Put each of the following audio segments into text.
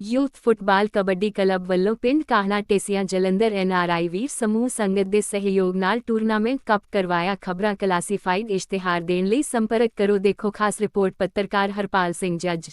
Youth football kabaddi club ਵੱਲੋਂ ਪਿੰਡ ਕਾਹਣਾ ਟੇਸੀਆਂ Jalandhar NRI ਵੀਰ ਸਮੂਹ ਸੰਗਤ ਦੇ ਸਹਿਯੋਗ ਨਾਲ ਟੂਰਨਾਮੈਂਟ ਕੱਪ ਕਰਵਾਇਆ। ਖਬਰਾਂ ਕਲਾਸੀਫਾਈਡ ਇਸ਼ਤਿਹਾਰ ਦੇਣ ਲਈ ਸੰਪਰਕ ਕਰੋ। ਦੇਖੋ ਖਾਸ ਰਿਪੋਰਟ ਪੱਤਰਕਾਰ ਹਰਪਾਲ ਸਿੰਘ ਜੱਜ।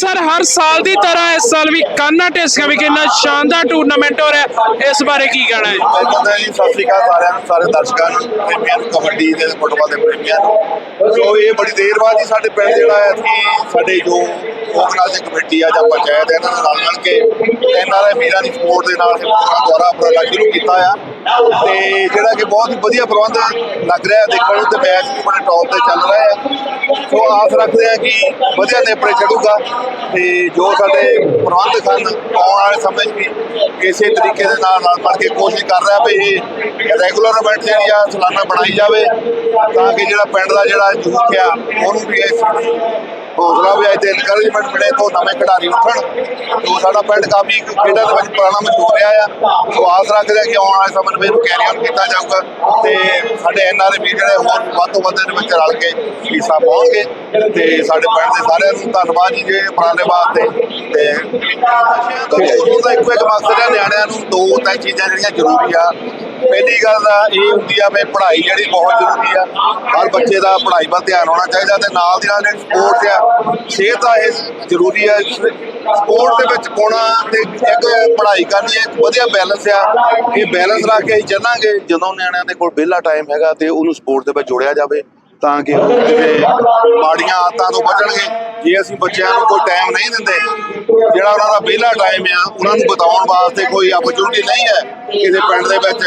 ਸਰ, ਹਰ ਸਾਲ ਦੀ ਤਰ੍ਹਾਂ ਇਸ ਸਾਲ ਵੀ ਕਾਨਾ ਢੇਸੀਆਂ ਵਿਖੇ ਇੰਨਾ ਸ਼ਾਨਦਾਰ ਟੂਰਨਾਮੈਂਟ ਹੋ ਰਿਹਾ ਇਸ ਬਾਰੇ ਕੀ ਕਹਿਣਾ ਹੈ? ਮੈਂ ਕਹਿੰਦਾ ਜੀ, ਸਤਿ ਸ੍ਰੀ ਅਕਾਲ ਸਾਰਿਆਂ ਨੂੰ, ਸਾਰੇ ਦਰਸ਼ਕਾਂ ਨੂੰ, ਪ੍ਰੇਮੀਆਂ ਨੂੰ, ਕਬੱਡੀ ਦੇ, ਫੁੱਟਬਾਲ ਦੇ ਪ੍ਰੇਮੀਆਂ ਨੂੰ। ਸੋ ਇਹ ਬੜੀ ਦੇਰ ਬਾਅਦ ਹੀ ਸਾਡੇ ਪਿੰਡ ਜਿਹੜਾ ਹੈ ਕਿ ਸਾਡੇ ਜੋ ਆਰਗੇਨਾਈਜ਼ਿੰਗ ਕਮੇਟੀ ਆ ਜਾਂ ਪੰਚਾਇਤ ਹੈ ਇਹਨਾਂ ਦੇ ਰਲ ਮਿਲ ਕੇ ਇਹਨਾਂ ਦੇ ਮੀਰਾਂ ਦੀ ਸਪੋਰਟ ਦੇ ਨਾਲ ਇਹ ਪ੍ਰੋਗਰਾਮ ਦੁਆਰਾ ਉਪਰਾਲਾ ਸ਼ੁਰੂ ਕੀਤਾ ਆ। ਤੇ ਜਿਹੜਾ ਕਿ ਬਹੁਤ ਵਧੀਆ ਪ੍ਰਬੰਧ ਲੱਗ ਰਿਹਾ ਦੇਖਣ ਨੂੰ ਤੇ ਮੈਚ ਵੀ ਬੜੇ ਟੌਪ ਤੇ ਚੱਲ ਰਿਹਾ ਹੈ। ਸੋ ਆਸ ਰੱਖਦੇ ਆ ਕਿ ਵਧੀਆ ਨੇਪਰੇ ਚੜੂਗਾ ਤੇ ਜੋ ਸਾਡੇ ਪ੍ਰਬੰਧਕ ਹਨ ਆਉਣ ਵਾਲੇ ਸਮੇਂ 'ਚ ਵੀ ਇਸੇ ਤਰੀਕੇ ਦੇ ਨਾਲ ਨਾਲ ਬਣ ਕੇ ਕੋਸ਼ਿਸ਼ ਕਰ ਰਿਹਾ ਵੀ ਇਹ ਰੈਗੂਲਰ ਇਵੈਂਟ ਜਿਹੜੀ ਆ, ਸਲਾਨਾ ਬਣਾਈ ਜਾਵੇ ਤਾਂ ਕਿ ਜਿਹੜਾ ਪਿੰਡ ਦਾ ਜਿਹੜਾ ਯੂਥ ਆ, ਉਹਨੂੰ ਵੀ ਇਸ ਹੌਸਲਾ ਵੀ ਤੇ ਇਨਕਰੇਜਮੈਂਟ ਮਿਲੇ ਤੋਂ ਨਵੇਂ ਖਿਡਾਰੀ ਉੱਠਣ। ਜੋ ਸਾਡਾ ਪਿੰਡ ਕਾਫੀ ਖੇਡਾਂ ਦੇ ਵਿੱਚ ਪੁਰਾਣਾ ਮਸ਼ਹੂਰ ਰਿਹਾ ਆ। ਸੋ ਆਸ ਰੱਖਦੇ ਆ ਕਿ ਆਉਣ ਵਾਲੇ ਸਮੇਂ ਵਿੱਚ ਕੈਰੀ ਆਨ ਕੀਤਾ ਜਾਊਗਾ ਤੇ ਸਾਡੇ ਐਨਆਰਏ ਜਿਹੜੇ ਹੋਰ ਵੱਧ ਤੋਂ ਵੱਧ ਇਹਦੇ ਵਿੱਚ ਰਲ ਕੇ ਹਿੱਸਾ ਪਾਉਣਗੇ। ਤੇ ਸਾਡੇ ਪਿੰਡ ਦੇ ਸਾਰਿਆਂ ਨੂੰ ਧੰਨਵਾਦ ਜੀ ਜੇ ਪੁਰਾਣੇ ਵਾਸਤੇ ਤੇ। ਉਹਦਾ ਇੱਕੋ ਇੱਕ ਮਕਸਦ ਹੈ ਨਿਆਣਿਆਂ ਨੂੰ ਦੋ ਤਿੰਨ ਚੀਜ਼ਾਂ ਜਿਹੜੀਆਂ ਜ਼ਰੂਰੀ ਆ। ਪਹਿਲੀ ਗੱਲ ਤਾਂ ਇਹ ਹੁੰਦੀ ਆ ਵੀ ਪੜ੍ਹਾਈ ਜਿਹੜੀ ਬਹੁਤ ਜ਼ਰੂਰੀ ਆ। ਹਰ ਬੱਚੇ ਦਾ ਪੜ੍ਹਾਈ ਵੱਲ ਧਿਆਨ ਹੋਣਾ ਚਾਹੀਦਾ ਤੇ ਨਾਲ ਦੀ ਨਾਲ ਜਿਹੜੀ ਸਪੋਰਟ ਆ। ਸਿਹਤ ਆ ਇਹ ਜ਼ਰੂਰੀ ਆ। ਸਪੋਰਟ ਦੇ ਵਿੱਚ ਪਾਉਣਾ ਤੇ ਇੱਕ ਪੜ੍ਹਾਈ ਕਰਨੀ ਹੈ, ਇੱਕ ਵਧੀਆ ਬੈਲੈਂਸ ਆ। ਇਹ ਬੈਲੈਂਸ ਰੱਖ ਕੇ ਅਸੀਂ ਚੱਲਾਂਗੇ। ਜਦੋਂ ਨਿਆਣਿਆਂ ਦੇ ਕੋਲ ਵਿਹਲਾ ਟਾਈਮ ਹੈਗਾ ਤੇ ਉਹਨੂੰ ਸਪੋਰਟ ਦੇ ਵਿੱਚ ਜੋੜਿਆ ਜਾਵੇ। ਤਾਂ ਕਿ ਉਹ ਕਿਸੇ ਮਾੜੀਆਂ ਆਦਤਾਂ ਤੋਂ ਬਚਣਗੇ। ਜੇ ਅਸੀਂ ਬੱਚਿਆਂ ਨੂੰ ਕੋਈ ਟਾਈਮ ਨਹੀਂ ਦਿੰਦੇ, ਜਿਹੜਾ ਉਹਨਾਂ ਦਾ ਵਿਹਲਾ ਟਾਈਮ ਆ, ਉਹਨਾਂ ਨੂੰ ਬਤਾਉਣ ਵਾਸਤੇ ਕੋਈ ਆਪਰਚੁਨਿਟੀ ਨਹੀਂ ਹੈ ਕਿਸੇ ਪਿੰਡ ਦੇ ਵਿੱਚ।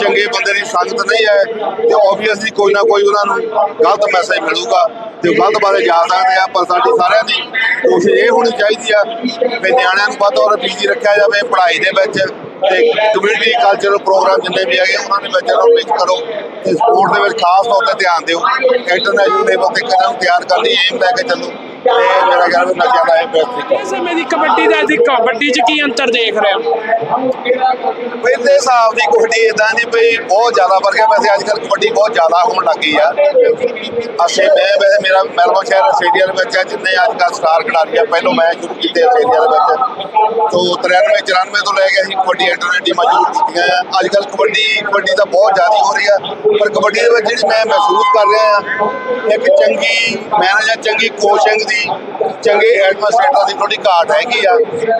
ਚੰਗੇ ਬੰਦੇ ਦੀ ਸੰਗਤ ਨਹੀਂ ਹੈ ਤੇ ਆਬਵੀਅਸਲੀ ਕੋਈ ਨਾ ਕੋਈ ਉਹਨਾਂ ਨੂੰ ਗਲਤ ਮੈਸੇਜ ਮਿਲੂਗਾ ਤੇ ਉਹ ਗਲਤ ਬਾਰੇ ਜਾ ਸਕਦੇ ਆ, ਪਰ ਸਾਡੀ ਸਾਰਿਆਂ ਦੀ ਕੋਸ਼ਿਸ਼ ਇਹ ਹੋਣੀ ਚਾਹੀਦੀ ਆ ਵੀ ਨਿਆਣਿਆਂ ਨੂੰ ਵੱਧ ਤੋਂ ਵੱਧ ਬਿਜ਼ੀ ਰੱਖਿਆ ਜਾਵੇ, ਪੜ੍ਹਾਈ ਦੇ ਵਿੱਚ ਤੇ ਕਮਿਊਨਿਟੀ ਕਲਚਰਲ ਪ੍ਰੋਗਰਾਮ ਜਿੰਨੇ ਵੀ ਹੈਗੇ, ਉਹਨਾਂ ਦੇ ਵਿੱਚ ਇਹਨਾਂ ਵਿੱਚ ਕਰੋ ਤੇ ਸਪੋਰਟ ਦੇ ਵਿੱਚ ਖਾਸ ਤੌਰ ਤੇ ਧਿਆਨ ਦਿਓ। ਇੰਟਰਨੈਸ਼ਨਲ ਲੈਵਲ ਤੇ ਕਿਹਨਾਂ ਨੂੰ ਤਿਆਰ ਕਰਨ ਦੀ ਏਮ ਲੈ ਕੇ ਚੱਲੋ। ਤੇ ਮੇਰਾ ਖਿਆਲ ਵੀ ਨਸ਼ਿਆਂ ਦਾ ਇਹ ਬੈਸਟ ਤਰੀਕਾ ਇਸ ਸਮੇਂ ਦੀ ਕਬੱਡੀ ਦਾ ਤੇ ਕਬੱਡੀ 'ਚ ਕੀ ਅੰਤਰ ਦੇਖ ਰਹੇ ਹੋ? ਪਹਿਲੇ ਹਿਸਾਬ ਦੀ ਕਬੱਡੀ ਇਦਾਂ ਦੀ ਵੀ ਬਹੁਤ ਜ਼ਿਆਦਾ ਵਰਗ ਵੈਸੇ ਅੱਜ ਕੱਲ੍ਹ ਕਬੱਡੀ ਬਹੁਤ ਜ਼ਿਆਦਾ ਹੋਣ ਲੱਗੀ ਆ। ਅਸੀਂ ਮੈਂ ਵੈਸੇ ਮੇਰਾ ਮੈਲਬੌਰਨ ਸ਼ਹਿਰ ਆਸਟ੍ਰੇਲੀਆ ਦੇ ਵਿੱਚ ਹੈ ਜਿੰਨੇ ਅੱਜ ਕੱਲ੍ਹ ਸਟਾਰ ਖਿਡਾਰੀ ਆ ਪਹਿਲੋਂ ਮੈਂ ਸ਼ੁਰੂ ਕੀਤੇ ਆਸਟ੍ਰੇਲੀਆ ਦੇ ਵਿੱਚ। ਤੋਂ 93 94 ਤੋਂ ਲੈ ਕੇ ਅਸੀਂ ਕਬੱਡੀ ਇੰਟਰਨੈਟ ਟੀਮਾਂ ਸ਼ੁਰੂ ਕੀਤੀਆਂ ਅੱਜ ਕੱਲ ਕਬੱਡੀ ਕਬੱਡੀ ਤਾਂ ਬਹੁਤ ਜ਼ਿਆਦਾ ਹੋ ਰਹੀ ਆ, ਪਰ ਕਬੱਡੀ ਦੇ ਵਿੱਚ ਜਿਹੜੀ ਮੈਂ ਮਹਿਸੂਸ ਕਰ ਰਿਹਾ ਆ, ਇੱਕ ਚੰਗੀ ਮੈਨੇਜਰ, ਚੰਗੀ ਕੋਚਿੰਗ ਦੀ ਚੰਗੇ ਐਡਮਿਨਿਸਟ੍ਰੇਟਰ ਦੀ ਥੋੜੀ ਘਾਟ ਹੈਗੀ ਆ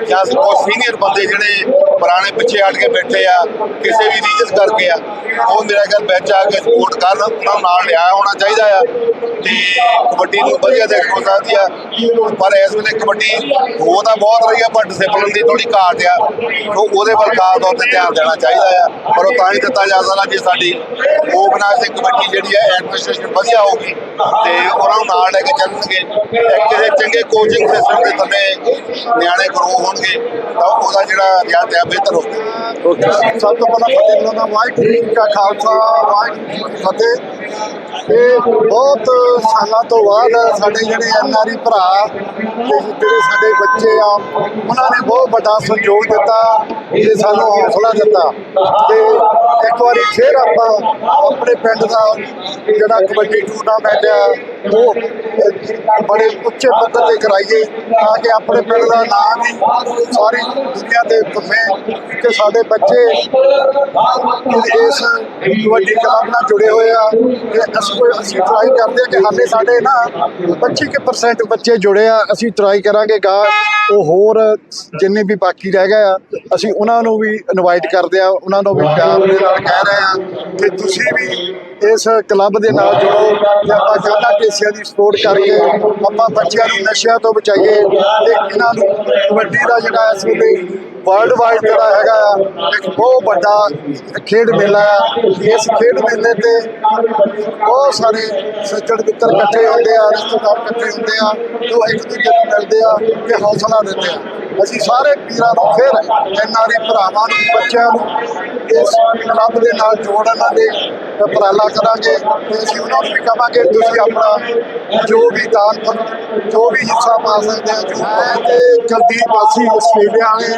ਜਾਂ ਕੋਈ ਸੀਨੀਅਰ ਬੰਦੇ ਜਿਹੜੇ ਪੁਰਾਣੇ ਪਿੱਛੇ ਹਟ ਕੇ ਬੈਠੇ ਆ, ਕਿਸੇ ਵੀ ਰੀਜਨ ਕਰਕੇ ਆ, ਉਹ ਮੇਰਾ ਘਰ ਵਿੱਚ ਆ ਕੇ ਸਪੋਰਟ ਕਰਨ, ਉਹਨਾਂ ਨੂੰ ਨਾਲ ਲਿਆ ਹੋਣਾ ਚਾਹੀਦਾ ਆ। ਤੇ ਕਬੱਡੀ ਨੂੰ ਵਧੀਆ ਦੇਖ ਸਕਦੀ ਆ, ਪਰ ਇਸ ਵੇਲੇ ਕਬੱਡੀ ਹੋ ਤਾਂ ਬਹੁਤ ਰਹੀ ਆ ਪਰ ਡਿਸਪਲਿਨ ਦੀ ਥੋੜੀ ਘਾਟ ਆ। ਉਹ ਉਹਦੇ ਵੱਲ ਖਾਸ ਤੌਰ ਤੇ ਧਿਆਨ ਦੇਣਾ ਚਾਹੀਦਾ ਆ, ਪਰ ਉਹ ਤਾਂ ਹੀ ਦਿੱਤਾ ਜਾ ਸਕਦਾ ਜੇ ਸਾਡੀ ਆਰਗੇਨਾਈਜ਼ਿੰਗ ਕਮੇਟੀ ਜਿਹੜੀ ਹੈ ਐਡਮਿਨਿਸਟ੍ਰੇਸ਼ਨ ਵਧੀਆ ਹੋਊਗੀ, ਤੇ ਉਹਨਾਂ ਨੂੰ ਨਾਲ ਲੈ ਕੇ ਚੱਲਣਗੇ। ਕਿਸੇ ਚੰਗੇ ਕੋਚਿੰਗ ਸਿਸਟਮ ਦੇ ਥੱਲੇ ਨਿਆਣੇ ਗਰੋ ਹੋਣਗੇ, ਤਾਂ ਉਹਦਾ ਜਿਹੜਾ ਰਿਆਤ ਹੈ ਬਿਹਤਰ ਹੋਊਗਾ। ਸਭ ਤੋਂ ਪਹਿਲਾਂ ਫਤਿਹ ਬੁਲਾਉਣਾ ਵਾਹਿਗੁਰੂ ਜੀ ਕਾ ਖਾਲਸਾ, ਵਾਹਿਗੁਰੂ ਜੀ ਫਤਿਹ। ਇਹ ਬਹੁਤ ਸਾਲਾਂ ਤੋਂ ਬਾਅਦ ਸਾਡੇ ਜਿਹੜੇ ਐਨਆਰਈ ਭਰਾ ਤੇ ਜਿਹੜੇ ਸਾਡੇ ਬੱਚੇ ਆ, ਉਹਨਾਂ ਨੇ ਬਹੁਤ ਵੱਡਾ ਸਹਿਯੋਗ ਦਿੱਤਾ ਤੇ ਸਾਨੂੰ ਹੌਸਲਾ ਦਿੱਤਾ। ਤੇ ਇੱਕ ਵਾਰੀ ਫਿਰ ਆਪਾਂ ਆਪਣੇ ਪਿੰਡ ਦਾ ਜਿਹੜਾ ਕਬੱਡੀ ਟੂਰਨਾਮੈਂਟ ਆ, ਉਹ ਬੜੇ ਉੱਚੇ ਪੱਧਰ ਤੇ ਕਰਾਈਏ ਤਾਂ ਕਿ ਆਪਣੇ ਪਿੰਡ ਦਾ ਨਾਮ ਵੀ ਸਾਰੀ ਦੁਨੀਆ ਤੇ ਘੁੰਮੇ ਕਿ ਸਾਡੇ ਬੱਚੇ ਇਸ ਕਬੱਡੀ ਕਲੱਬ ਨਾਲ ਜੁੜੇ ਹੋਏ ਆ। ਤੇ ਅਸੀਂ ਕੋਈ ਅਸੀਂ ਟਰਾਈ ਕਰਦੇ ਆ ਕਿ ਸਾਡੇ ਸਾਡੇ ਨਾ 25% ਬੱਚੇ ਜੁੜੇ ਆ, ਅਸੀਂ ਟਰਾਈ ਕਰਾਂਗੇ ਗਾ। ਉਹ ਹੋਰ ਜਿੰਨੇ ਵੀ ਬਾਕੀ ਰਹਿ ਗਏ ਆ, ਅਸੀਂ ਉਹਨਾਂ ਨੂੰ ਵੀ ਇਨਵਾਈਟ ਕਰਦੇ ਆ, ਉਹਨਾਂ ਨੂੰ ਵੀ ਪਿਆਰ ਦੇ ਨਾਲ ਕਹਿ ਰਹੇ ਆ ਕਿ ਤੁਸੀਂ ਵੀ ਇਸ ਕਲੱਬ ਦੇ ਨਾਲ ਜੁੜੋ ਤੇ ਆਪਾਂ ਜਾਨਾ ਕੇਸੀਆਂ ਦੀ ਸਪੋਰਟ ਕਰਕੇ ਆਪਾਂ ਬੱਚਿਆਂ ਨੂੰ ਨਸ਼ਿਆਂ ਤੋਂ ਬਚਾਈਏ ਤੇ ਇਹਨਾਂ ਨੂੰ ਕਬੱਡੀ ਦਾ ਜਿਹੜਾ ਇਸ ਵੇਲੇ ਵਰਲਡ ਵਾਈਡ ਜਿਹੜਾ ਹੈਗਾ ਆ, ਇੱਕ ਬਹੁਤ ਵੱਡਾ ਖੇਡ ਮੇਲਾ ਆ। ਇਸ ਖੇਡ ਮੇਲੇ ਤੇ ਬਹੁਤ ਸਾਰੇ ਸੱਜਣ ਮਿੱਤਰ ਇਕੱਠੇ ਹੁੰਦੇ ਆ, ਰਿਸ਼ਤੇਦਾਰ ਇਕੱਠੇ ਹੁੰਦੇ ਆ, ਜੋ ਇੱਕ ਦੂਜੇ ਨੂੰ ਮਿਲਦੇ ਆ ਤੇ ਹੌਸਲਾ ਦਿੰਦੇ ਆ। ਅਸੀਂ ਸਾਰੇ ਵੀਰਾਂ ਨੂੰ ਫਿਰ ਐਨਆਰਈ ਭਰਾਵਾਂ ਨੂੰ, ਬੱਚਿਆਂ ਨੂੰ ਇਸ ਕਲੱਬ ਦੇ ਨਾਲ ਜੋੜਨ ਦੇ ਉਪਰਾਲਾ ਕਰਾਂਗੇ ਤੇ ਅਸੀਂ ਉਹਨਾਂ ਨੂੰ ਵੀ ਕਹਾਂਗੇ ਤੁਸੀਂ ਆਪਣਾ ਜੋ ਵੀ ਦਾਨ ਜੋ ਵੀ ਹਿੱਸਾ ਪਾ ਸਕਦੇ ਆ ਜੋ ਹੈ ਤੇ ਕੁਲਦੀਪ ਵਾਸੀ ਆਸਟ੍ਰੇਲੀਆ ਵਾਲੇ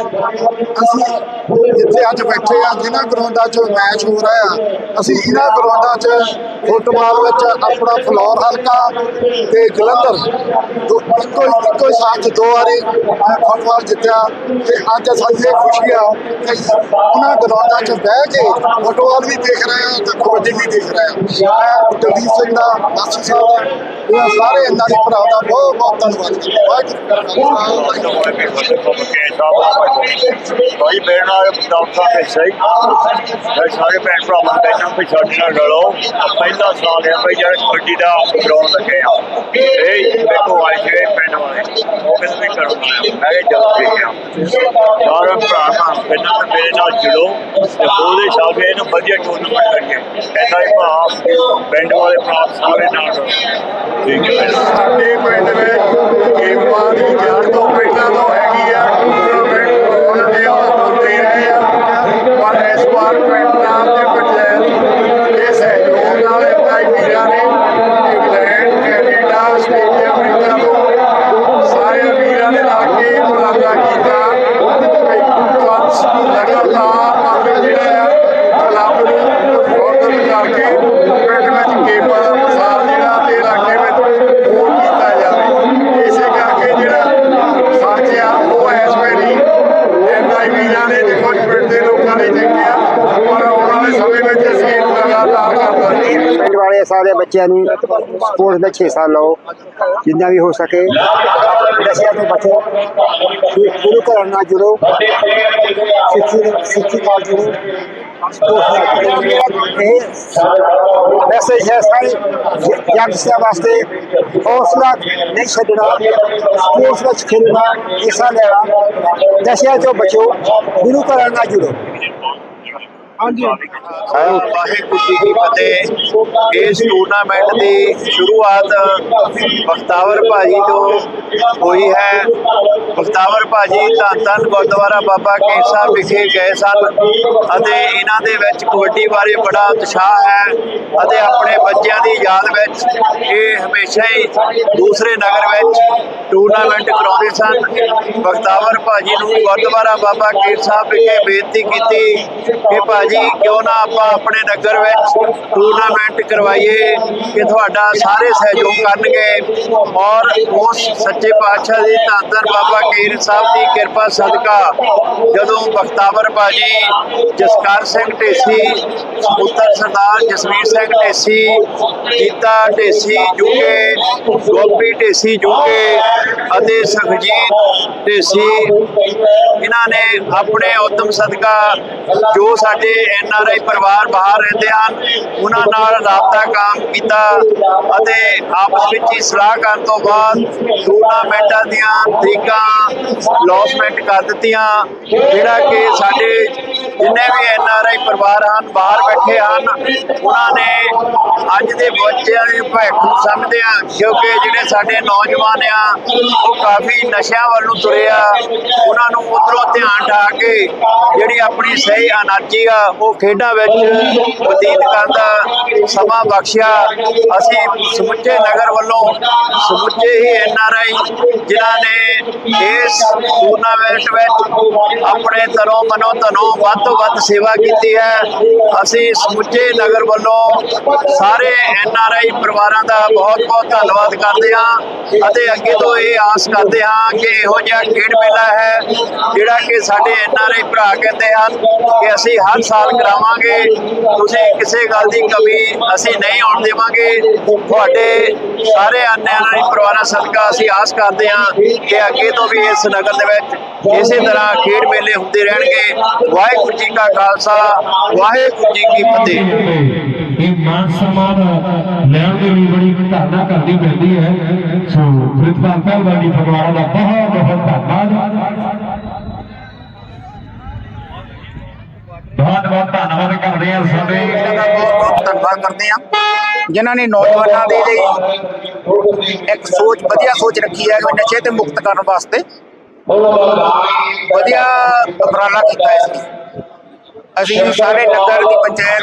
ਅਸੀਂ ਜਿੱਥੇ ਅੱਜ ਬੈਠੇ ਆ ਜਿਨ੍ਹਾਂ ਗਰਾਊਂਡਾਂ 'ਚ ਮੈਚ ਹੋ ਰਿਹਾ ਆ ਅਸੀਂ ਇਹਨਾਂ ਗਰਾਊਂਡਾਂ 'ਚ ਫੁੱਟਬਾਲ ਵਿੱਚ ਆਪਣਾ ਫਲੋਰ ਹਲਕਾ ਤੇ ਜਲੰਧਰ ਦੋ ਇੱਕੋ ਇੱਕੋ ਸਾਥ ਦੋ ਵਾਰੀ ਫੁੱਟਬਾਲ ਜਿੱਤਿਆ ਤੇ ਅੱਜ ਸਾਨੂੰ ਇਹ ਖੁਸ਼ੀ ਆ ਕਿ ਉਹਨਾਂ ਗਰਾਊਂਡਾਂ 'ਚ ਬਹਿ ਕੇ ਫੁੱਟਬਾਲ ਵੀ ਦੇਖ ਰਹੇ ਆ ਤੇ ਕਬੱਡੀ ਦੇਖ ਰਹੇ। ਮੈਂ ਜਗਦੀਪ ਸਿੰਘ ਦਾ, ਮਾਸੀ ਸਾਹਿਬ ਦਾ, ਇਹਨਾਂ ਸਾਰੇ ਇਹਨਾਂ ਦੇ ਭਰਾ ਦਾ ਬਹੁਤ ਬਹੁਤ ਧੰਨਵਾਦ ਭਾਈ, ਮੇਰੇ ਨਾਲ ਡਾਕਟਰ ਸਾਹਿਬ ਹੈ ਮੈਂ ਸਾਰੇ ਭੈਣ ਭਰਾਵਾਂ ਨੂੰ ਕਹਿੰਦਾ ਵੀ ਸਾਡੇ ਨਾਲ ਰਲੋ। ਪਹਿਲਾ ਸਾਲ ਹੈ ਵੀ ਜਿਹੜਾ ਕਬੱਡੀ ਦਾ ਗਰਾਊਂਡ ਲੱਗਿਆ ਇਹ ਦੇਖੋ ਆਏ ਜਿਹੜੇ ਪਿੰਡ ਵਾਲੇ। ਉਹ ਕਹਿੰਦੇ ਵੀ ਕਰਨਾ ਮੈਂ ਕਿਹਾ ਜਦ ਦੇਖਿਆ ਸਾਰਾ ਭਰਾ ਕਹਿੰਦਾ ਮੇਰੇ ਨਾਲ ਜੁੜੋ। ਤੇ ਉਹਦੇ ਸਾਹਮਣੇ ਇਹਨੂੰ ਵਧੀਆ ਟੂਰਨਾਮੈਂਟ ਕਰਕੇ ਕਹਿੰਦਾ ਇਹ ਭਰਾ, ਪਿੰਡ ਵਾਲੇ ਭਰਾ ਸਾਰੇ ਨਾਲ। ਠੀਕ ਹੈ ਸਾਡੇ ਪਿੰਡ ਵਿੱਚ ਗੇਮਾਂ ਦੀ ਜਾਣ ਤੋਂ ਪਹਿਲਾਂ ਤੋਂ ਹੈ ਆ ਟੂਰਨਾਮੈਂਟ ਹੋਣ ਦੇ ਉਹ ਹੁੰਦੇ ਰਹੇ ਆ ਪਰ ਇਸ ਵਾਰ ਪਿੰਡ ਨਾਮ ਦੇ ਪੰਚਾਇਤ ਦੇ ਸਹਿਯੋਗ ਨਾਲ ਇੰਨਾ ਹੀ ਵੀਰਾਂ ਨੇ ਇੰਗਲੈਂਡ ਕੈਨੇਡਾ ਆਸਟ੍ਰੇਲੀਆ ਅਮਰੀਕਾ ਤੋਂ ਸਾਰੇ ਵੀਰਾਂ ਨੇ ਲਾ ਕੇ ਉਪਰਾਲਾ ਕੀਤਾ ਵੀ ਕੰਸ ਲਗਾਤਾਰ ਆਪੇ ਜਿਹੜਾ ਆ ਕਲੱਬ ਨੂੰ ਪ੍ਰਮੋਟ ਕਰਕੇ ਪਿੰਡ ਵਿੱਚ ਗੇਮਾਂ ਦਾ ਪ੍ਰਸਾਰ ਜਿਹੜਾ ਤੇ ਇਲਾਕੇ ਵਿੱਚ ਹੋਰ ਕੀਤਾ ਜਾਵੇ ਇਸੇ ਕਰਕੇ ਜਿਹੜਾ ਸੱਚ ਆ ਉਹ ਇਸ ਵੇਲੇ ਇੰਨਾ ਹੀ ਵੀਰਾਂ ਨੇ ਦੇਖੋ ਜੀ ਪਿੰਡ ਦੇ ਲੋਕਾਂ ਨੇ ਚੱਕਿਆ ਪਰ ਆਉਣ ਵਾਲੇ ਸਮੇਂ ਵਿੱਚ ਅਸੀਂ ਇਹਨੂੰ ਲਗਾਤਾਰ ਕਰਦਾ ਰਹੀਏ ਪਿੰਡ ਵਾਲੇ ਸਾਰੇ ਬੱਚਿਆਂ ਨੂੰ ਸਪੋਰਟਸ ਵਿੱਚ ਹਿੱਸਾ ਲਓ, ਜਿੰਨਾ ਵੀ ਹੋ ਸਕੇ। ਨਸ਼ਿਆਂ ਤੋਂ ਬਚੋ। ਗੁਰੂ ਘਰਾਂ ਨਾਲ ਜੁੜੋ। ਸਿੱਖੀ ਸਿੱਖੀ ਨਾਲ ਜੁੜੋ। ਇਹ ਮੈਸੇਜ ਹੈ ਸਾਰੇ ਯੰਗਸਟਰ ਵਾਸਤੇ। ਹੌਸਲਾ ਨਹੀਂ ਛੱਡਣਾ ਸਪੋਰਟਸ ਵਿੱਚ ਖੇਡਣਾ, ਹਿੱਸਾ ਲੈਣਾ। ਨਸ਼ਿਆਂ ਤੋਂ ਬਚੋ। ਗੁਰੂ ਘਰਾਂ ਨਾਲ ਜੁੜੋ। ਵਾਹਿਗੁਰੂ ਜੀ ਕੀ ਫਤਿਹ। ਇਸ ਟੂਰਨਾਮੈਂਟ ਦੀ ਸ਼ੁਰੂਆਤ ਬਖਤਾਵਰ ਭਾਜੀ ਤੋਂ ਹੋਈ ਹੈ। ਬਖਤਾਵਰ ਭਾਜੀ ਧੰਨ ਧੰਨ ਗੁਰਦੁਆਰਾ ਬਾਬਾ ਕੇਰ ਸਾਹਿਬ ਵਿਖੇ ਗਏ ਸਨ ਅਤੇ ਇਹਨਾਂ ਦੇ ਵਿੱਚ ਕਬੱਡੀ ਬਾਰੇ ਬੜਾ ਉਤਸ਼ਾਹ ਹੈ ਅਤੇ ਆਪਣੇ ਬੱਚਿਆਂ ਦੀ ਯਾਦ ਵਿੱਚ ਇਹ ਹਮੇਸ਼ਾ ਹੀ ਦੂਸਰੇ ਨਗਰ ਵਿੱਚ ਟੂਰਨਾਮੈਂਟ ਕਰਾਉਂਦੇ ਸਨ। ਬਖਤਾਵਰ ਭਾਜੀ ਨੂੰ ਗੁਰਦੁਆਰਾ ਬਾਬਾ ਕੇਰ ਸਾਹਿਬ ਵਿਖੇ ਬੇਨਤੀ ਕੀਤੀ ਕਿ ਭਾਜੀ ਕਿਉਂ ਨਾ ਆਪਾਂ ਆਪਣੇ ਨਗਰ ਵਿੱਚ ਟੂਰਨਾਮੈਂਟ ਕਰਵਾਈਏ, ਕਿ ਤੁਹਾਡਾ ਸਾਰੇ ਸਹਿਯੋਗ ਕਰਨਗੇ ਔਰ ਉਸ ਸੱਚੇ ਪਾਤਸ਼ਾਹ ਦੀ ਧੰਨ ਧੰਨ ਬਾਬਾ ਕੇਰ ਸਾਹਿਬ ਦੀ ਕਿਰਪਾ ਸਦਕਾ ਜਦੋਂ ਬਖਤਾਵਰ ਭਾਜੀ ਜਸਕਰ ਸਿੰਘ ਢੇਸੀ ਪੁੱਤਰ ਸਰਦਾਰ ਜਸਵੀਰ ਸਿੰਘ ਢੇਸੀ ਗੀਤਾ ਢੇਸੀ ਜੁਗੇ, ਗੋਪੀ ਢੇਸੀ ਜੁਗੇ ਅਤੇ ਸੁਖਜੀਤ ਢੇਸੀ, ਇਹਨਾਂ ਨੇ ਆਪਣੇ ਉਦਮ ਸਦਕਾ ਜੋ ਸਾਡੇ ਐਨ ਆਰ ਆਈ ਪਰਿਵਾਰ ਬਾਹਰ ਰਹਿੰਦੇ ਹਨ, ਉਹਨਾਂ ਨਾਲ ਰਾਬਤਾ ਕਾਇਮ ਕੀਤਾ ਅਤੇ ਆਪਸ ਵਿੱਚ ਹੀ ਸਲਾਹ ਕਰਨ ਤੋਂ ਬਾਅਦ ਟੂਰਨਾਮੈਂਟਾਂ ਦੀਆਂ ਤਰੀਕਾਂ ਲੌਸਮੈਂਟ ਕਰ ਦਿੱਤੀਆਂ, ਜਿਹੜਾ ਕਿ ਸਾਡੇ ਜਿੰਨੇ ਵੀ ਐਨ ਆਰ ਆਈ ਪਰਿਵਾਰ ਹਨ, ਬਾਹਰ ਬੈਠੇ ਹਨ, ਉਹਨਾਂ ਨੇ ਅੱਜ ਦੇ ਬੱਚਿਆਂ ਦੇ ਭਵਿੱਖ ਨੂੰ ਸਮਝਦੇ ਆ ਕਿਉਂਕਿ ਜਿਹੜੇ ਸਾਡੇ ਨੌਜਵਾਨ ਆ, ਉਹ ਕਾਫੀ ਨਸ਼ਿਆਂ ਵੱਲ ਨੂੰ ਤੁਰੇ ਆ। ਉਹਨਾਂ ਨੂੰ ਉਧਰੋਂ ਧਿਆਨ ਢਾ ਕੇ ਜਿਹੜੀ ਆਪਣੀ ਸਹੀ ਅਨਾਜੀ ਆ, ਉਹ ਖੇਡਾਂ ਵਿੱਚ ਬਤੀਤ ਕਰਦਾ ਸਮਾਂ ਬਖਸ਼ਿਆ। ਅਸੀਂ ਸਮੁੱਚੇ ਨਗਰ ਵੱਲੋਂ ਸਮੁੱਚੇ ਹੀ ਐਨ ਆਰ ਆਈ ਜਿਨ੍ਹਾਂ ਨੇ ਇਸ ਟੂਰਨਾਮੈਂਟ ਵਿੱਚ ਆਪਣੇ ਤਰੋਂ ਮਨੋ ਧਨੋਂ ਵੱਧ ਤੋਂ ਵੱਧ ਸੇਵਾ ਕੀਤੀ ਹੈ। ਅਸੀਂ ਸਮੁੱਚੇ ਨਗਰ ਵੱਲੋਂ ਸਾਰੇ ਐਨ ਆਰ ਆਈ ਪਰਿਵਾਰਾਂ ਦਾ ਬਹੁਤ ਬਹੁਤ ਧੰਨਵਾਦ ਕਰਦੇ ਹਾਂ ਅਤੇ ਅੱਗੇ ਤੋਂ ਇਹ ਆਸ ਕਰਦੇ ਹਾਂ ਕਿ ਇਹੋ ਜਿਹਾ ਖੇਡ ਮੇਲਾ ਹੈ ਜਿਹੜਾ ਕਿ ਸਾਡੇ ਐਨ ਆਰ ਆਈ ਭਰਾ ਕਹਿੰਦੇ ਹਨ ਕਿ ਅਸੀਂ ਹਰ ਸਾਲ ਕਰਾਵਾਂਗੇ। ਤੁਸੀਂ ਕਿਸੇ ਗੱਲ ਦੀ ਕਮੀ ਅਸੀਂ ਨਹੀਂ ਆਉਣ ਦੇਵਾਂਗੇ। ਤੁਹਾਡੇ ਸਾਰੇ ਐਨ ਆਰ ਆਈ ਪਰਿਵਾਰਾਂ ਸਦਕਾ ਅਸੀਂ ਆਸ ਕਰਦੇ ਹਾਂ ਕਿ ਅੱਗੇ ਤੋਂ ਵੀ ਇਸ ਨਗਰ ਦੇ ਵਿੱਚ ਇਸੇ ਤਰ੍ਹਾਂ ਖੇਡ ਮੇਲੇ ਹੁੰਦੇ ਰਹਿਣਗੇ। ਵਾਹਿਗੁਰੂ ਜੀ ਕਾ ਖਾਲਸਾ, ਵਾਹਿਗੁਰੂ ਜੀ ਕੀ ਫਤਿਹ। ਇਹ ਮਾਨ ਸਨਮਾਨ ਲੈਣ ਦੇ ਲਈ ਬੜੀ ਧਾਰਨਾ ਕਰਨੀ ਪੈਂਦੀ ਹੈ। ਸੋ ਪ੍ਰਿਤਪਾਲ ਸਾਹਿਬ ਫਗਵਾੜਾ ਦਾ ਬਹੁਤ ਬਹੁਤ ਧੰਨਵਾਦ ਕਰਦੇ ਆ ਸਾਡੇ ਦਾ ਬਹੁਤ ਬਹੁਤ ਧੰਨਵਾਦ ਕਰਦੇ ਹਾਂ। ਜਿਨ੍ਹਾਂ ਨੇ ਨੌਜਵਾਨਾਂ ਦੇ ਲਈ ਇੱਕ ਸੋਚ ਵਧੀਆ ਸੋਚ ਰੱਖੀ ਹੈ ਕਿ ਨਸ਼ੇ ਤੇ ਮੁਕਤ ਕਰਨ ਵਾਸਤੇ ਵਧੀਆ ਉਪਰਾਲਾ ਕੀਤਾ ਲਈ ਅਸੀਂ ਸਾਰੇ ਨਗਰ ਦੀ ਪੰਚਾਇਤ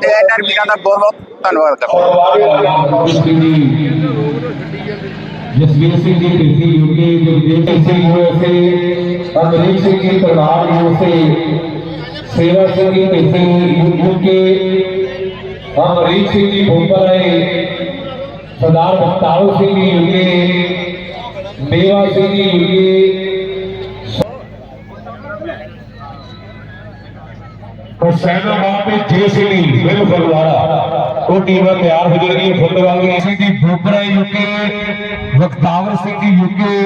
ਤੇ ਇਹਨਾਂ ਵੀਰਾਂ ਦਾ ਬਹੁਤ ਬਹੁਤ ਧੰਨਵਾਦ ਕਰਦੇ ਹਾਂ। ਜਸਵੀਰ ਸਿੰਘ ਜੀ ਢਿੱਸੀ ਯੂਕੇ ਗੁਰਜੀਤ ਸਿੰਘ ਯੂਐਸਏ ਅਮਰੀਕ ਸਿੰਘ ਜੀ ਪਰਿਵਾਰ ਯੂਐਸਏ ਸੇਵਾ ਸਿੰਘ ਜੀ ਢਿੱਸੀ ਯੂਕੇ ਅਮਰੀਕ ਸਿੰਘ ਜੀ ਭੋਪਾਰਾਏ ਸਰਦਾਰ ਬਖਤਾਵਰ ਸਿੰਘ ਜੀ ਯੂਕੇ ਮੇਵਾ ਸਿੰਘ ਜੀ ਯੂਕੇ ਹੁਸੈਨਾਬਾਦ ਤੇ ਜੇ ਸਿੰਘ ਬਿਲਕੁਲ ਵਾਲਾ ਉਹ ਟੀਮਾਂ ਤਿਆਰ ਹੋ ਜਾਣਗੀਆਂ ਫੁੱਟਬਾਲ ਦੀਆਂ ਸਿੰਘ ਜੀ ਬੋਬਰਾ ਯੂਕੇ ਵਕਤਾਵਰ ਸਿੰਘ ਜੀ ਯੂਕੇ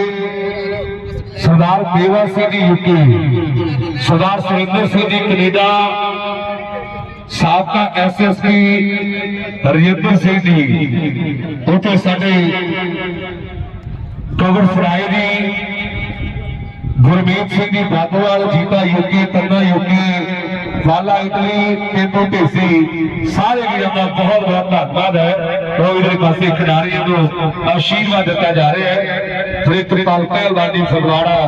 ਸਰਦਾਰ ਦੇਵਾ ਸਿੰਘ ਜੀ ਯੂਕੇ ਸਰਦਾਰ ਸੁਰਿੰਦਰ ਸਿੰਘ ਜੀ ਕੈਨੇਡਾ, ਸਾਬਕਾ ਐਸਐਸਪੀ ਰਜਿੰਦਰ ਸਿੰਘ ਜੀ, ਉੱਥੇ ਸਾਡੇ ਕਵਰ ਫਰਾਈ ਦੀ ਗੁਰਮੀਤ ਸਿੰਘ ਜੀ ਬਾਦਵਾਲ ਜੀਤਾ ਯੋਗੀ ਤੰਨਾ ਯੋਗੀ, ਵਾਲਾ ਇਟਲੀ ਤੇਤੋ ਢੇਸੀ, ਸਾਰੇ ਵੀਰਾਂ ਦਾ ਬਹੁਤ ਬਹੁਤ ਧੰਨਵਾਦ ਹੈ। ਉਹ ਇਧਰ ਪਾਸੇ ਖਿਡਾਰੀਆਂ ਨੂੰ ਆਸ਼ੀਰਵਾਦ ਦਿੱਤਾ ਜਾ ਰਿਹਾ ਹੈ। ਫਿਰ ਕਿਰਪਾਲ ਪਹਿਲਵਾਨੀ ਫਗਵਾੜਾ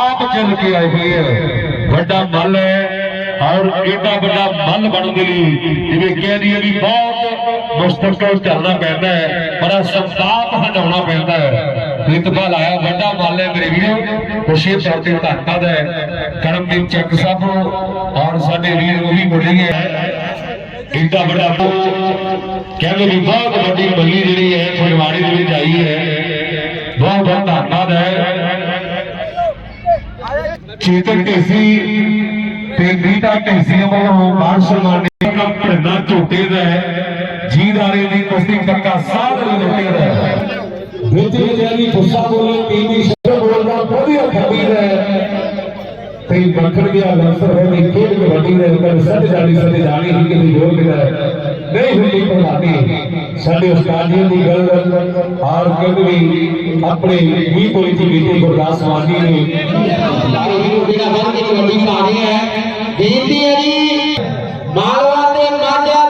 ਆਪ ਚੱਲ ਕੇ ਆਏ ਹੋਏ ਹੈ। ਵੱਡਾ ਮੱਲ ਹੈ ਔਰ ਇਹਦਾ ਵੱਡਾ ਮੱਲ ਬਣਨ ਦੇ ਲਈ ਜਿਵੇਂ ਕਹਿ ਦਈਏ ਵੀ ਬਹੁਤ ਮੁਸ਼ਤਕਲ ਚੱਲਣਾ ਪੈਂਦਾ ਹੈ, ਪਰ ਸੰਤਾਪ ਹਟਾਉਣਾ ਪੈਂਦਾ ਹੈ। ਪ੍ਰਿਤਪਾਲ ਆਇਆ ਵੱਡਾ ਮੱਲ ਹੈ ਮੇਰੇ ਵੀਰੋ ਖੁਸ਼ੀ ਤੌਰ ਤੇ ਧੰਨਵਾਦ ਹੈ। ਕਰਮਦੀਪ ਚੱਕ ਸਾਹਿਬ ਨੂੰ, ਔਰ ਸਾਡੇ ਵੀਰ ਉਹ ਵੀ ਮੁੜੇ ਹੈ। ਇੰਦਾ ਵੱਡਾ ਕਹਿੰਦੇ ਵੀ ਬਹੁਤ ਵੱਡੀ ਬੱਲੀ ਜਿਹੜੀ ਹੈ, ਫੁਲਵਾੜੀ ਦੇ ਵਿੱਚ ਆਈ ਹੈ। ਬਹੁਤ ਬਹੁਤ ਧੰਨਵਾਦ ਹੈ। ਚੇਤਨ ਢੇਸੀ ਤੇ ਨੀਤਾ ਢੇਸੀ ਵੱਲੋਂ ਮਾਨ ਸਨਮਾਨ ਦਾ ਭੜਨਾ ਝੋਟੇ ਦਾ ਹੈ। ਜੀਦਾਰੇ ਦੀ ਕੁਸ਼ਤੀ ਪੱਕਾ ਸਾਧ ਦੀ ਲੋਟੇ ਦਾ ਹੈ। ਵਿੱਚ ਜਿਹੜੀ ਗੁੱਸਾ ਬੋਲੇ ਟੀਵੀ ਸ਼ਬਦ ਬੋਲਦਾ, ਵਧੀਆ ਖਬੀਰ ਹੈ। ਤੇ ਮੱਖਣ ਗਿਆ ਲੰਸਰ ਹੈ ਵੀ ਖੇਡ ਕਬੱਡੀ ਦੇ ਅੰਦਰ ਸੱਜ ਜਾਣੀ ਸੱਜ ਜਾਣੀ ਹੀ ਕਿਤੇ ਜੋਰ ਕਿਦਾ ਨਹੀਂ ਹੁੰਦੀ ਪ੍ਰਭਾਤੀ ਸਾਡੇ ਉਸਤਾਦ ਦੀ ਗੱਲ ਔਰ ਕਹਿੰਦੇ ਵੀ ਆਪਣੇ ਵੀ ਕੋਈ ਦੀ ਗੁਰਦਾਸ ਮਾਨੀ ਨੇ ਜਿਹੜਾ ਵੱਧ ਕਬੱਡੀ ਪਾ ਹੈ। ਬੇਨਤੀ ਹੈ ਜੀ, ਮਾਲਵਾ ਤੇ ਮਾਝਾ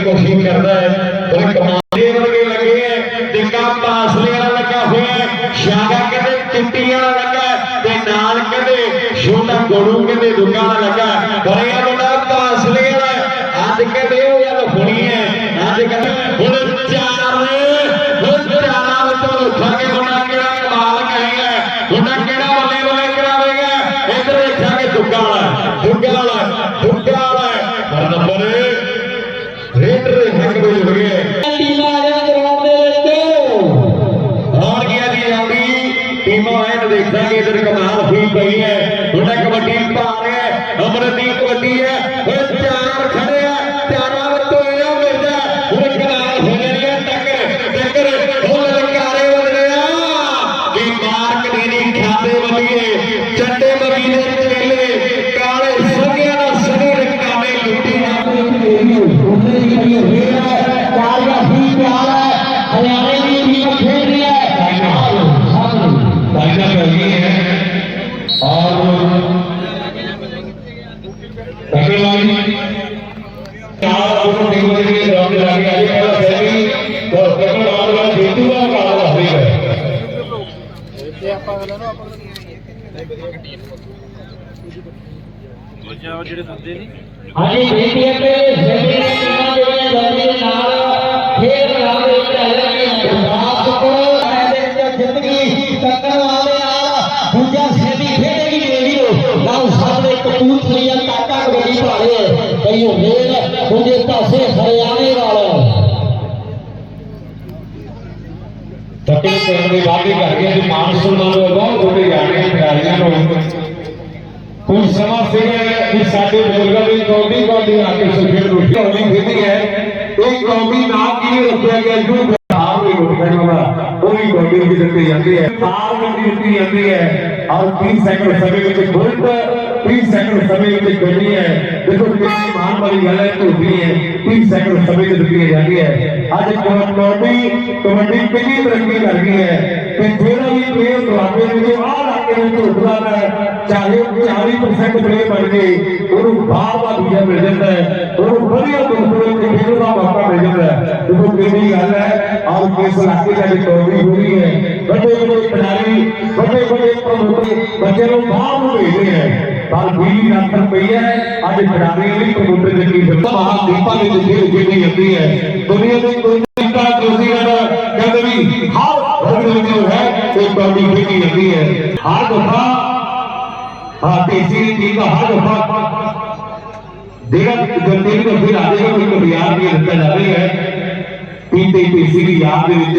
ਕਹਿੰਦਾ ਕੋਸ਼ਿਸ਼ ਕਰਦਾ ਹੈ। ਪਰ ਕਮਾਂਡੇ ਵਰਗੇ ਲੱਗੇ ਹੈ। ਤੇ ਕੰਮ ਪਾਸਲੇ ਵਾਲਾ ਲੱਗਾ ਹੋਇਆ ਸ਼ਾਗਾ ਕਹਿੰਦੇ ਚਿੱਟੀ ਵਾਲਾ ਲੱਗਾ ਤੇ ਨਾਲ ਕਹਿੰਦੇ ਛੋਟਾ ਗੋੜੂ ਕਹਿੰਦੇ ਦੁੱਗਾ ਵਾਲਾ ਲੱਗਾ ਹੈ। ਪਰ ਪਾਸਲੇ ਵਾਲਾ ਅੱਜ ਕਦੇ ਉਹ ਗੱਲ ਹੋਣੀ ਹੈ, ਅੱਜ ਕਹਿੰਦੇ ਹੁਣ ਚਾਰ ਨੇ, ਹੁਣ ਚਾਰਾਂ ਵਿੱਚੋਂ ਉੱਠ ਕੇ ਮੁੰਡਾ ਕਿਹੜਾ ਕਮਾਲ ਕਹੇਗਾ ਮੁੰਡਾ ਕਿਹੜਾ ਬੱਲੇ ਬੱਲੇ ਕਰਾਵੇਗਾ? ਇੱਧਰ ਦੇਖਿਆ ਦੁੱਗਾ ਵਾਲਾ ਦੁੱਗਾ ਵਾਲਾ। ਹਾਂਜੀ ਬੇਨਤੀ ਹੈ ਕਿ ਸੈਮੀ ਟੀਮਾਂ ਜਿਹੜੀਆਂ ਜਲਦੀ ਦੇ ਨਾਲ ਖੇਡ ਮੈਦਾਨ ਦੇ ਵਿੱਚ ਆ ਜਾਣਗੀਆਂ ਗੁਰਦਾਸਪੁਰ ਮੈਚ ਦੇ ਵਿੱਚ ਜ਼ਿੰਦਗੀ ਟੱਕਰ ਵਾਲੇ ਨਾਲ ਦੂਜਾ ਸੈਮੀ ਖੇਡੇਗੀ ਮੇਰੀ ਲਓ ਸਾਹਮਣੇ ਕਪੂਰਥਲੀਆ ਕਾਕਾ ਕਬੱਡੀ ਭਾਲੇ ਕਈ ਹੁੰਦੇ ਨੇ ਦੂਜੇ ਪਾਸੇ ਹਰਿਆਣੇ ਵਾਲਾ ਤੱਕੜ ਕਰਨ ਦੇ ਵਾਅਦੇ ਕਰ ਗਿਆ ਜੀ ਮਾਨ ਸਨਮਾਨ ਬਹੁਤ ਵੱਡੇ ਜਾਣੇ ਖਿਡਾਰੀਆਂ ਨੂੰ। ਕੁਝ ਸਮਾਂ ਸੀਗਾ ਕਿ ਸਾਡੇ ਬਜ਼ੁਰਗਾਂ ਦੀ ਕੌਮੀ ਕੌਮੀ ਆ ਕੇ ਸੁਖੇੜ ਰੋਟੀ ਹੋਣੀ ਖੇਦੀ ਹੈ। ਇਹ ਕੌਮੀ ਨਾਮ ਕੀ ਰੱਖਿਆ ਗਿਆ ਜੋ? ਬਿਹਾਰ ਦੇ ਲੋਕਾਂ ਦਾ ਉਹ ਵੀ ਕੌਮੀ ਵੀ ਦਿੱਤੀ ਜਾਂਦੀ ਹੈ। ਤਾਰ ਵੀ ਦਿੱਤੀ ਜਾਂਦੀ ਹੈ। ਔਰ 30 ਸੈਕਿੰਡ ਸਮੇਂ ਵਿੱਚ ਬੁਲਟ 30 ਸੈਕਿੰਡ ਸਮੇਂ ਵਿੱਚ ਗੱਡੀ ਹੈ। ਦੇਖੋ ਕਿੰਨੀ ਮਾਣ ਵਾਲੀ ਗੱਲ ਹੈ ਝੂਠੀ ਹੈ। 30 ਸੈਕਿੰਡ ਸਮੇਂ ਵਿੱਚ ਦਿੱਤੀ ਜਾਂਦੀ ਹੈ। ਅੱਜ ਕਬੱਡੀ ਕਬੱਡੀ ਕਿੰਨੀ ਤਰੱਕੀ ਕਰ ਗਈ ਹੈ। ਕਿ ਜਿਹੜਾ ਵੀ ਪਲੇਅਰ ਤੁਹਾਡੇ ਵਿੱਚ ਆਹ ਇਲਾਕੇ ਵਿੱਚ ਝੂਠਦਾ ਹੈ, ਚਾਹੇ 40% ਪਲੇਅਰ ਬਣ ਗਏ ਉਹਨੂੰ ਬਾਹਰ ਦਾ ਵੀਜ਼ਾ ਮਿਲ ਜਾਂਦਾ ਹੈ। ਉਹਨੂੰ ਵਧੀਆ ਦੁਨੀਆ ਦੇ ਖੇਡਣ ਦਾ ਮੌਕਾ ਮਿਲ ਜਾਂਦਾ ਹੈ। ਦੇਖੋ ਕਿੰਨੀ ਗੱਲ ਹੈ, ਆਹ ਕਿਸ ਇਲਾਕੇ ਦਾ ਕਬੱਡੀ ਹੋ ਰਹੀ ਹੈ। ਵੱਡੇ ਵੱਡੇ ਖਿਡਾਰੀ ਵੱਡੇ ਵੱਡੇ ਪ੍ਰਮੋਟਰ ਬੱਚੇ ਨੂੰ ਬਾਹਰ ਨੂੰ ਭੇਜਦੇ ਹੈ। ਪਰ 20 ਲੱਖ ਰੁਪਈਆ ਅੱਜ ਖਿਡਾਰੀਆਂ ਲਈ ਪ੍ਰਮੋਟਰ ਦੇ ਕੀ ਫਿਰਦਾ ਦੀਪਾਂ ਦੇ ਜਿਹੜੀ ਜਿਹੜੀ ਜਾਂਦੀ ਹੈ ਦੁਨੀਆ ਦੇ ਕੋਈ ਦੀਪਾ ਤੁਸੀਂ ਕਹਿੰਦੇ ਵੀ ਹਰ ਵਰਗ ਵਿੱਚ ਜੋ ਹੈ ਉਹ ਕਬੱਡੀ ਖੇਡੀ ਜਾਂਦੀ ਹੈ ਹਰ ਦਫਾ, ਹਾਂ ਤੀਸਰੀ ਟੀਮ ਹਰ ਦਫਾ ਜਿਹੜਾ ਗੰਦੇ ਨੂੰ ਫਿਰ ਆ ਜਾਏਗਾ ਕੋਈ ਬਿਆਨ ਵੀ ਦਿੱਤਾ ਜਾਵੇ ਹੈ। ਪੀਤੇ ਪੀਸੀ ਦੀ ਯਾਦ ਦੇ ਵਿੱਚ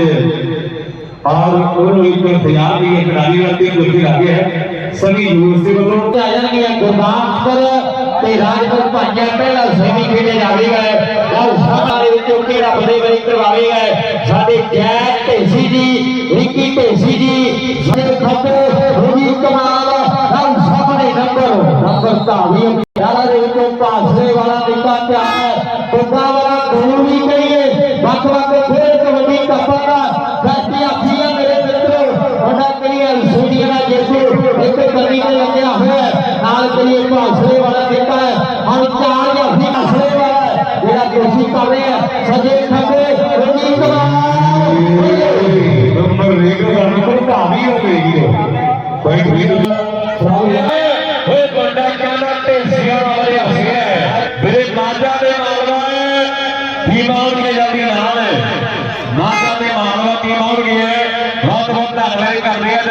ਔਰ ਉਹਨੂੰ ਇੱਕ ਹਜ਼ਾਰ ਵੀ ਖਿਡਾਰੀ ਵਾਸਤੇ ਗੁਰਦੀ ਲੱਗੇ ਹੈ। ਸਭੀ ਯੂਨੀਵਰਸਿਟੀ ਵੱਲੋਂ। ਆ ਜਾਣਗੀਆਂ ਗੁਰਦਾਸਪੁਰ ਤੇ ਰਾਜਪੁਰ ਭਾਈਆਂ ਪਹਿਲਾ ਸੈਮੀ ਖੇਡੇ ਜਾਵੇਗਾ ਲਓ ਸਾਹਮਣੇ ਵਿੱਚੋਂ ਕਿਹੜਾ ਬੜੇ ਬੜੇ ਕਰਵਾਵੇਗਾ ਸਾਡੇ ਜੈ ਢੇਸੀ ਜੀ ਰਿੱਕੀ ਢੇਸੀ ਜੀ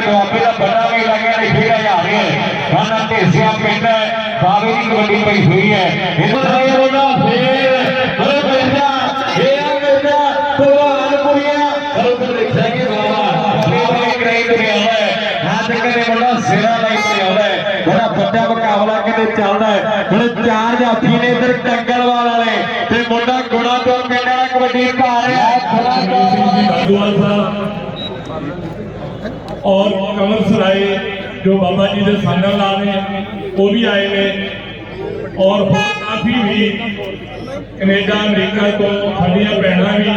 ਤੇ ਦੁਆਬੇ ਦਾ ਬੜਾ ਵੀ ਲੱਗਿਆ ਨਹੀਂ ਫੇਰ ਆ ਰਹੇ ਹੈ ਖਾਨਾ ਢੇਸੀਆਂ ਪਿੰਡ ਬਾਵੇ ਦੀ ਕਬੱਡੀ ਪਈ ਹੋਈ ਹੈ। ਇਹਨਾਂ ਦਾ ਉਹਦਾ ਫੇਰ ਅਰੇ ਪੈਂਦਾ ਇਹ ਆ ਪੈਂਦਾ ਭਗਵਾਨ ਕੁੜੀਆਂ। ਦੇਖਿਆ ਕਿ ਬਾਬਾ ਇੱਕ ਨਹੀਂ ਤੇ ਆਉਂਦਾ ਹੈ। ਹੱਥ ਕਦੇ ਮੁੰਡਾ ਸਿਰਾ ਲਈ ਤੇ ਆਉਂਦਾ ਹੈ। ਬੜਾ ਵੱਡਾ ਮੁਕਾਬਲਾ ਕਿਤੇ ਚੱਲਦਾ ਹੈ। ਹੁਣ ਚਾਰ ਜਾਫੀ ਨੇ ਇਧਰ ਟੰਗਲਵਾਲ ਵਾਲੇ ਤੇ ਮੁੰਡਾ ਗੁਣਾ ਤੋਂ ਪਿੰਡ ਵਾਲਾ ਕਬੱਡੀ ਪਾ ਰਿਹਾ ਹੈ। ਸਾਹਿਬ ਔਰ ਕਮਲ ਸਰਾਏ ਜੋ ਬਾਬਾ ਜੀ ਦੇ ਸੰਗਲ ਲਾ ਨੇ, ਉਹ ਵੀ ਆਏ ਨੇ। ਔਰ ਕਾਫੀ ਵੀ ਕੈਨੇਡਾ, ਅਮਰੀਕਾ ਤੋਂ ਸਾਡੀਆਂ ਭੈਣਾਂ ਵੀ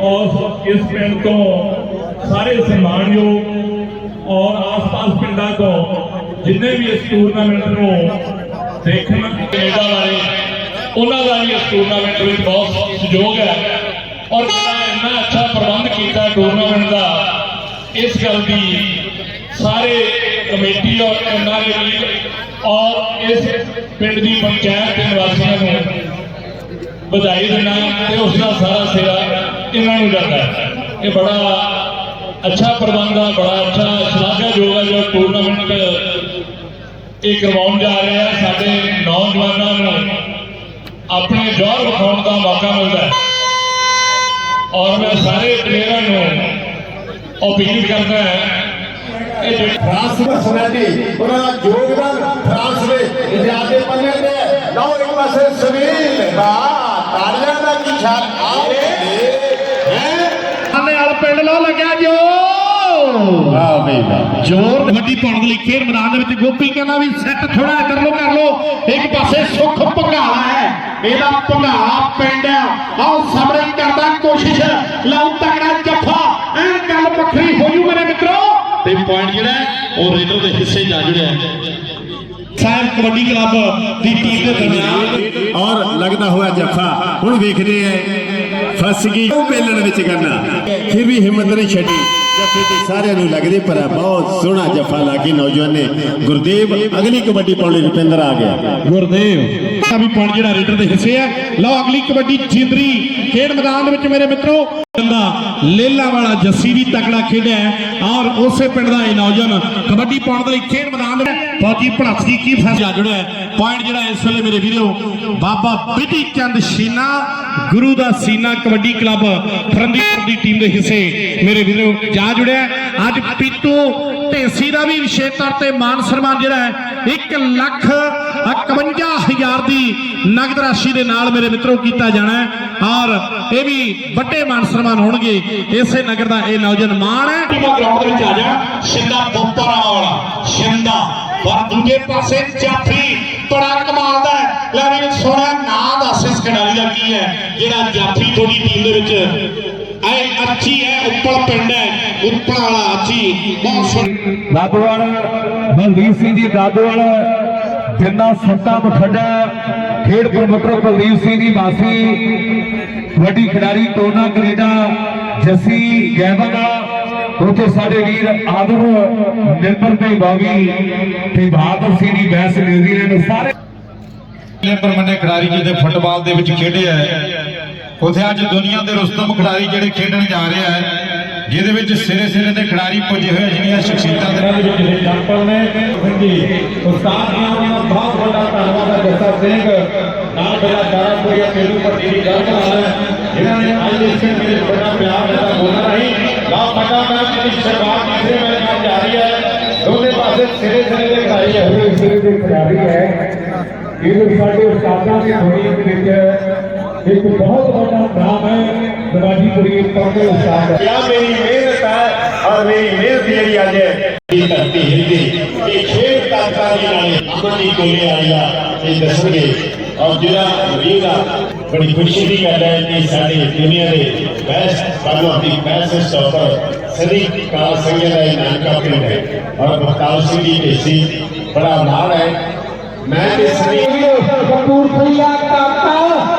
ਔਰ ਇਸ ਪਿੰਡ ਤੋਂ ਸਾਰੇ ਸਨਮਾਨਯੋਗ ਔਰ ਆਸ-ਪਾਸ ਪਿੰਡਾਂ ਤੋਂ ਜਿੰਨੇ ਵੀ ਇਸ ਟੂਰਨਾਮੈਂਟ ਨੂੰ ਦੇਖਣ ਕੈਨੇਡਾ ਵਾਲੇ, ਉਹਨਾਂ ਦਾ ਵੀ ਇਸ ਟੂਰਨਾਮੈਂਟ ਵਿੱਚ ਬਹੁਤ ਸਹਿਯੋਗ ਹੈ। ਔਰ ਇੰਨਾ ਅੱਛਾ ਪ੍ਰਬੰਧ ਕੀਤਾ ਟੂਰਨਾਮੈਂਟ ਦਾ। ਇਸ ਗੱਲ ਦੀ ਸਾਰੇ ਕਮੇਟੀ ਔਰ ਐਨਆਰਏ ਔਰ ਇਸ ਪਿੰਡ ਦੀ ਪੰਚਾਇਤ ਦੇ ਨਿਵਾਸੀਆਂ ਨੂੰ ਵਧਾਈ ਦਿੰਦਾ ਤੇ ਉਸ ਦਾ ਸਾਰਾ ਸੇਵਾ ਇਹਨਾਂ ਨੂੰ ਜਾਂਦਾ ਇਹ ਬੜਾ ਅੱਛਾ ਪ੍ਰਬੰਧ ਆ, ਬੜਾ ਅੱਛਾ ਸ਼ਲਾਘਾਯੋਗ ਹੈ ਜੋ ਟੂਰਨਾਮੈਂਟ ਇਹ ਕਰਵਾਉਣ ਜਾ ਰਹੇ ਆ ਸਾਡੇ ਨੌਜਵਾਨਾਂ ਨੂੰ ਆਪਣੇ ਜੋਰ ਵਿਖਾਉਣ ਦਾ ਮੌਕਾ ਮਿਲਦਾ ਔਰ ਮੈਂ ਸਾਰੇ ਪਲੇਅਰਾਂ ਨੂੰ ਅਪੀਲ ਕਰਦਾ ਹਾਂ। ਇਹ ਜਿਹੜੇ ਫਰਾਂਸ ਪਰਸਨੈਲਿਟੀ ਉਹਨਾਂ ਦਾ ਯੋਗਦਾਨ ਫਰਾਂਸ ਦੇ ਇਤਿਹਾਸ ਦੇ ਪੰਨੇ ਤੇ। ਲਓ ਇੱਕ ਪਾਸੇ ਸਵੀਲ ਵਾਹ ਤਾੜੀਆਂ ਦਾ ਕੀ ਖਿਆਲ? ਆਓ ਹੈ? ਆਨੇ ਵਾਲ ਪਿੰਡ ਲੋ ਲੱਗਿਆ ਜੋ ਵਾਹ ਬਈ ਵਾਹ ਜ਼ੋਰ ਵੱਡੀ ਪਾਉਣ ਦੇ ਲਈ ਖੇਡ ਮੈਦਾਨ ਦੇ ਵਿੱਚ ਗੋਪੀ ਕਹਿੰਦਾ ਵੀ ਸੈੱਟ ਥੋੜਾ ਕਰ ਲੋ ਕਰ ਲੋ ਇੱਕ ਪਾਸੇ ਸੁੱਖ ਭੰਗਾਲਾ ਹੈ। ਇਹਦਾ ਭੰਗਾਲਾ ਪਿੰਡ ਹੈ ਆਓ ਸਾਹਮਣੇ ਕਰਦਾ ਕੋਸ਼ਿਸ਼। ਲਾਉ ਤਗੜਾ ਜੱਫਾ ਐ ਗੱਲ ਵੱਖਰੀ ਹੋ ਜੂ ਮੇਰੇ ਮਿੱਤਰੋ ਤੇ ਪੁਆਇੰਟ ਜਿਹੜਾ ਰੇਡਰ ਦੇ ਹਿੱਸੇ ਜਾ ਜੁੜਿਆ ਸਾਹਿਬ ਕਬੱਡੀ ਕਲੱਬ ਦੀ ਟੀਮ ਦੇ ਦਰਮਿਆਨ ਔਰ ਲੱਗਦਾ ਹੋਇਆ ਜੱਫਾ ਹੁਣ ਵੇਖਦੇ ਐ ਫਸ ਗਈ। ਉਹ ਬੇਲਣ ਵਿੱਚ ਕਰਨਾ। ਫਿਰ ਵੀ ਹਿੰਮਤ ਨਹੀਂ ਛੱਡੀ। ਜੱਫੇ ਤੇ ਸਾਰਿਆਂ ਨੂੰ ਲੱਗਦੇ, ਪਰ ਬਹੁਤ ਸੋਹਣਾ ਜੱਫਾ ਲਾ ਕੇ ਨੌਜਵਾਨ। ਨੇ ਗੁਰਦੇਵ, ਅਗਲੀ ਕਬੱਡੀ ਪਾਉਣ ਲਈ ਰੁਪਿੰਦਰ ਆ ਗਿਆ। ਗੁਰਦੇਵ ਦਾ ਵੀ ਪੁਆਇੰਟ ਜਿਹੜਾ ਰੇਡਰ ਦੇ ਹਿੱਸੇ ਹੈ ਲਓ, ਅਗਲੀ ਕਬੱਡੀ ਜਿੰਦਰੀ ਖੇਡ ਮੈਦਾਨ ਦੇ ਵਿੱਚ ਮੇਰੇ ਮਿੱਤਰੋ। ਦਾ ਲੇਲਾ ਵਾਲਾ ਜੱਸੀ ਵੀ ਤਕੜਾ ਖੇਡਿਆ ਔਰ ਉਸੇ ਪਿੰਡ ਦਾ ਇਹ ਨੌਜਵਾਨ ਕਬੱਡੀ ਪਾਉਣ ਦੇ ਲਈ ਖੇਡ ਮੈਦਾਨ ਦੇ ਫੌਜੀ ਭੜਕ ਦੀ ਕੀ ਫੈਸਲਾ ਜੁੜਿਆ ਪੁਆਇੰਟ ਜਿਹੜਾ ਇਸ ਵੇਲੇ ਮੇਰੇ ਵੀਰੋ ਬਾਬਾ ਬਿਧੀ ਚੰਦ ਸ਼ੀਨਾ ਗੁਰੂ ਦਾ ਸੀਨਾ ਕਬੱਡੀ ਕਲੱਬ ਫਰੰਦੀਪੁਰ ਦੀ ਟੀਮ ਦੇ ਹਿੱਸੇ ਮੇਰੇ ਵੀਰੋ ਜਾ ਜੁੜਿਆ ਅੱਜ ਪੀਤੂ ਢੇਸੀ ਦਾ ਵੀ ਵਿਸ਼ੇਸ਼ ਤੌਰ ਤੇ ਮਾਨ ਸਨਮਾਨ ਜਿਹੜਾ ਹੈ 1 ਲੱਖ 51000 ਦੀ ਨਗਦ ਰਾਸ਼ੀ ਦੇ ਨਾਲ ਮੇਰੇ ਮਿੱਤਰੋ ਕੀਤਾ ਜਾਣਾ ਹੈ ਔਰ ਇਹ ਵੀ ਵੱਡੇ ਮਾਨ ਸਨਮਾਨ ਹੋਣਗੇ। ਇਸੇ ਨਗਰ ਦਾ ਇਹ ਨੌਜਵਾਨ ਮਾਣ ਹੈ। ਟੀਮਾਂ ਗਰਾਊਂਡ ਦੇ ਵਿੱਚ ਆ ਜਾ। ਸ਼ਿੰਦਾ ਬੋਪਰਾ ਵਾਲਾ। ਸ਼ਿੰਦਾ। ਪਰ ਦੂਜੇ ਪਾਸੇ ਜਾਫੀ, ਬੜਾ ਕਮਾਲ ਦਾ ਹੈ। ਲੈ ਵੀ ਸੋਹਣਾ ਨਾਂ ਦੱਸ ਇਸ ਖਿਡਾਰੀ ਦਾ ਕੀ ਹੈ, ਜਿਹੜਾ ਜਾਫੀ ਤੁਹਾਡੀ ਟੀਮ ਦੇ ਵਿੱਚ ਐ ਅੱਛੀ ਹੈ ਉੱਪਲ ਪਿੰਡ ਹੈ ਉੱਪਲ ਵਾਲਾ ਅੱਛੀ, ਬਹੁਤ ਸੋਹਣੀ ਦਾਦੋਵਾਲ ਬਲਦੀਪ ਸਿੰਘ ਜੀ, ਦਾਦੋਵਾਲ, ਜਿੰਨਾ ਸੱਤਾ ਮਖੱਡਾ ਖੇਡ ਪ੍ਰਮੋਟਰ ਬਲਦੀਪ ਸਿੰਘ ਦੀ ਵਾਸੀ ਵੱਡੀ ਖਿਡਾਰੀ ਟੋਨਾ ਕੈਨੇਡਾ, ਜੱਸੀ ਦਾ ਉੱਥੇ ਸਾਡੇ ਵੀਰ ਆਦਰ ਨਿਰਮਲ ਤੇ ਬਾਗੀ ਤੇ ਬਹਾਦਰ ਸਿੰਘ ਦੀ ਬੈਸ ਨਿਊਜ਼ੀਲੈਂਡ ਸਾਰੇ ਪਰਮੰਡੇ ਖਿਡਾਰੀ ਜਿਹਦੇ ਫੁੱਟਬਾਲ ਦੇ ਵਿੱਚ ਖੇਡੇ ਆ। ਉਥੇ ਅੱਜ ਦੁਨੀਆ ਦੇ ਰੁਸਤਮ ਖਿਡਾਰੀ ਜਿਹੜੇ ਖੇਡਣ ਜਾ ਰਿਹਾ ਹੈ ਜਿਹਦੇ ਵਿੱਚ ਸਿਰੇ ਸਿਰੇ ਦੇ ਖਿਡਾਰੀ ਪੁੱਜੇ ਹੋਏ ਜਿਹੜੀਆਂ ਸ਼ਖਸੀਅਤਾਂ ਦੇ ਦੇ ਵਿੱਚ ਐਗਜ਼ਾਮਪਲ ਨੇ ਜੀ ਉਸਤਾਦ ਜੀ ਉਹਨਾਂ ਦਾ ਬਹੁਤ ਵੱਡਾ ਧੰਨਵਾਦ ਹੈ ਜੱਸਾ ਸਿੰਘ। ਨਾਲ ਮੇਰਾ ਦਾਰਾਪੁਰੀਆ ਪੇਰੂ ਪੱਟੀ ਦੀ ਗੱਲ ਕਰ ਹੈ। ਜਿਨ੍ਹਾਂ ਨੇ ਅੱਜ ਇਸ ਖੇਡ ਵਿੱਚ ਬੜਾ ਪਿਆਰ ਦਿੱਤਾ ਬੋਲਣਾ ਨਹੀਂ। ਲਾ ਪਟਾ ਮੈਚ ਦੀ ਸ਼ੁਰੂਆਤ ਤੀਸਰੇ ਮੈਚ ਨਾਲ ਜਾਰੀ ਹੈ। ਦੋਨੇ ਪਾਸੇ ਸਿਰੇ ਸਿਰੇ ਦੇ ਖਿਡਾਰੀ ਹੈ। ਸਿਰੇ ਦੇ ਖਿਡਾਰੀ ਹੈ। ਇਹ ਸਾਡੇ ਉਸਤਾਦਾਂ ਦੀ ਦੁਨੀਆ ਦੇ ਵਿੱਚ ਇੱਕ ਬਹੁਤ ਵੱਡਾ ਨਾਮ ਹੈ। ਦਵਾਜੀ ਕੁਰੀਰ ਤੋਂ ਉਸਤਾਦ ਕਿਆ ਮੇਰੀ ਮਿਹਨਤ ਹੈ ਔਰ ਮੇਰੀ ਮਿਹਨਤ ਜਿਹੜੀ ਅੱਜ ਇਹ ਧਰਤੀ ਹਿਲਦੀ ਇਹ ਖੇਡ ਤਾਕਤਾਂ ਦੀ ਨਾਲੇ ਅਮਨ ਦੀ ਕੋਲੇ ਆਈਆ ਇਹ ਦੱਸਣਗੇ। ਔਰ ਜਿਹੜਾ ਵੀਰ ਬੜੀ ਖੁਸ਼ੀ ਦੀ ਗੱਲ ਹੈ ਕਿ ਸਾਡੀ ਦੁਨੀਆ ਦੇ ਬੈਸਟ ਬਾਲੋਂ ਦੀ ਬੈਸਟ ਸਟਾਪਰ ਸਦੀ ਕਾਲ ਸਿੰਘ ਦਾ ਇਹ ਨਾਨਕਾ ਪਿੰਡ ਹੈ। ਔਰ ਬਖਤਾਵਰ ਸਿੰਘ ਜੀ ਢੇਸੀ ਬੜਾ ਨਾਲ ਹੈ। ਮੈਂ ਤੇ ਸਦੀ ਕਪੂਰਥਲਾ ਕਾਕਾ